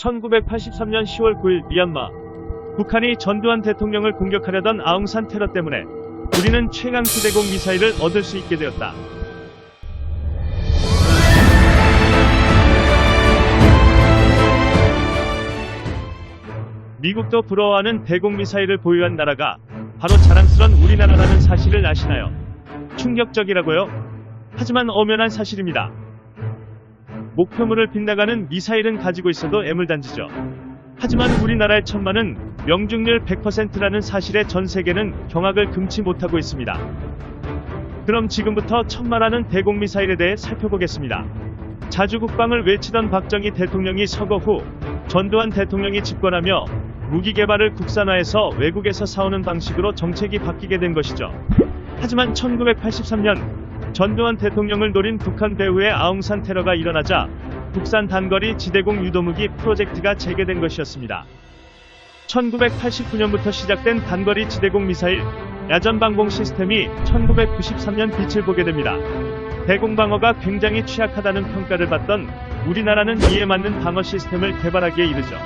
1983년 10월 9일 미얀마 북한이 전두환 대통령을 공격하려던 아웅산 테러 때문에 우리는 최강 수 대공 미사일을 얻을 수 있게 되었다. 미국도 부러워하는 대공 미사일을 보유한 나라가 바로 자랑스런 우리나라라는 사실을 아시나요? 충격적이라고요? 하지만 엄연한 사실입니다. 목표물을 빗나가는 미사일은 가지고 있어도 애물단지죠. 하지만 우리나라의 천마는 명중률 100%라는 사실에 전 세계는 경악을 금치 못하고 있습니다. 그럼 지금부터 천마라는 대공미사일에 대해 살펴보겠습니다. 자주국방을 외치던 박정희 대통령이 서거 후 전두환 대통령이 집권하며 무기 개발을 국산화해서 외국에서 사오는 방식으로 정책이 바뀌게 된 것이죠. 하지만 1983년 전두환 대통령을 노린 북한 배후의 아웅산 테러가 일어나자 국산 단거리 지대공 유도무기 프로젝트가 재개된 것이었습니다. 1989년부터 시작된 단거리 지대공 미사일 야전 방공 시스템이 1993년 빛을 보게 됩니다. 대공 방어가 굉장히 취약하다는 평가를 받던 우리나라는 이에 맞는 방어 시스템을 개발하기에 이르죠.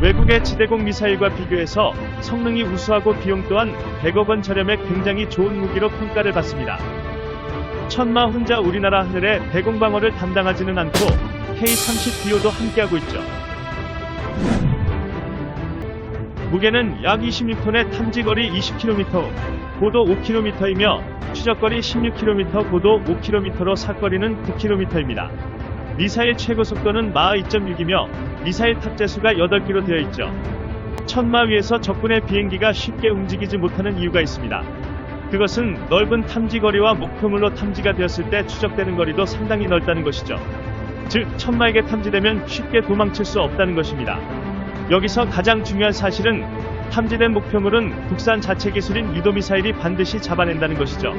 외국의 지대공 미사일과 비교해서 성능이 우수하고 비용 또한 100억 원 저렴해 굉장히 좋은 무기로 평가를 받습니다. 천마 혼자 우리나라 하늘에 대공방어를 담당하지는 않고 K-30BO도 함께하고 있죠. 무게는 약 26톤의 탐지거리 20km, 고도 5km이며 추적거리 16km, 고도 5km로 사거리는 9km입니다. 미사일 최고 속도는 마하 2.6이며 미사일 탑재수가 8기로 되어 있죠. 천마 위에서 적군의 비행기가 쉽게 움직이지 못하는 이유가 있습니다. 그것은 넓은 탐지거리와 목표물로 탐지가 되었을 때 추적되는 거리도 상당히 넓다는 것이죠. 즉, 천마에게 탐지되면 쉽게 도망칠 수 없다는 것입니다. 여기서 가장 중요한 사실은 탐지된 목표물은 국산 자체 기술인 유도미사일이 반드시 잡아낸다는 것이죠.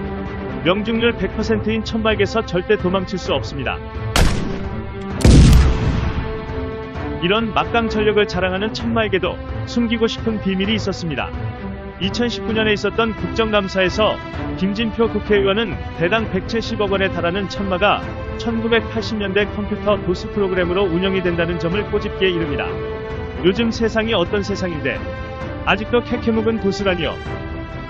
명중률 100%인 천막에서 절대 도망칠 수 없습니다. 이런 막강 전력을 자랑하는 천마에게도 숨기고 싶은 비밀이 있었습니다. 2019년에 있었던 국정감사에서 김진표 국회의원은 대당 170억 원에 달하는 천마가 1980년대 컴퓨터 도스 프로그램으로 운영이 된다는 점을 꼬집게 이릅니다. 요즘 세상이 어떤 세상인데 아직도 캐캐묵은 도스라니요.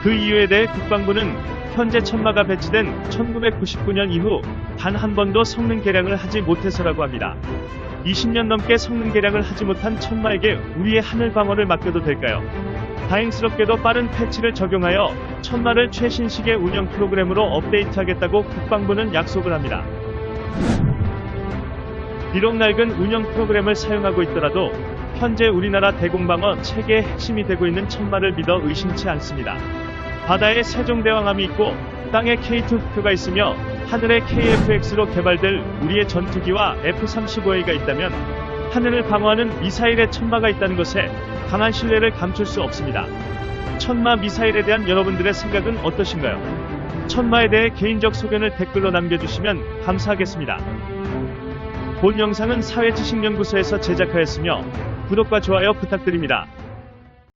그 이유에 대해 국방부는 현재 천마가 배치된 1999년 이후 단 한 번도 성능 개량을 하지 못해서라고 합니다. 20년 넘게 성능 개량을 하지 못한 천마에게 우리의 하늘 방어를 맡겨도 될까요? 다행스럽게도 빠른 패치를 적용하여 천마를 최신식의 운영 프로그램으로 업데이트하겠다고 국방부는 약속을 합니다. 비록 낡은 운영 프로그램을 사용하고 있더라도 현재 우리나라 대공방어 체계의 핵심이 되고 있는 천마를 믿어 의심치 않습니다. 바다에 세종대왕함이 있고 땅에 K2 흑표가 있으며 하늘에 KFX로 개발될 우리의 전투기와 F-35A가 있다면 하늘을 방어하는 미사일의 천마가 있다는 것에 강한 신뢰를 감출 수 없습니다. 천마 미사일에 대한 여러분들의 생각은 어떠신가요? 천마에 대해 개인적 소견을 댓글로 남겨주시면 감사하겠습니다. 본 영상은 사회지식연구소에서 제작하였으며 구독과 좋아요 부탁드립니다.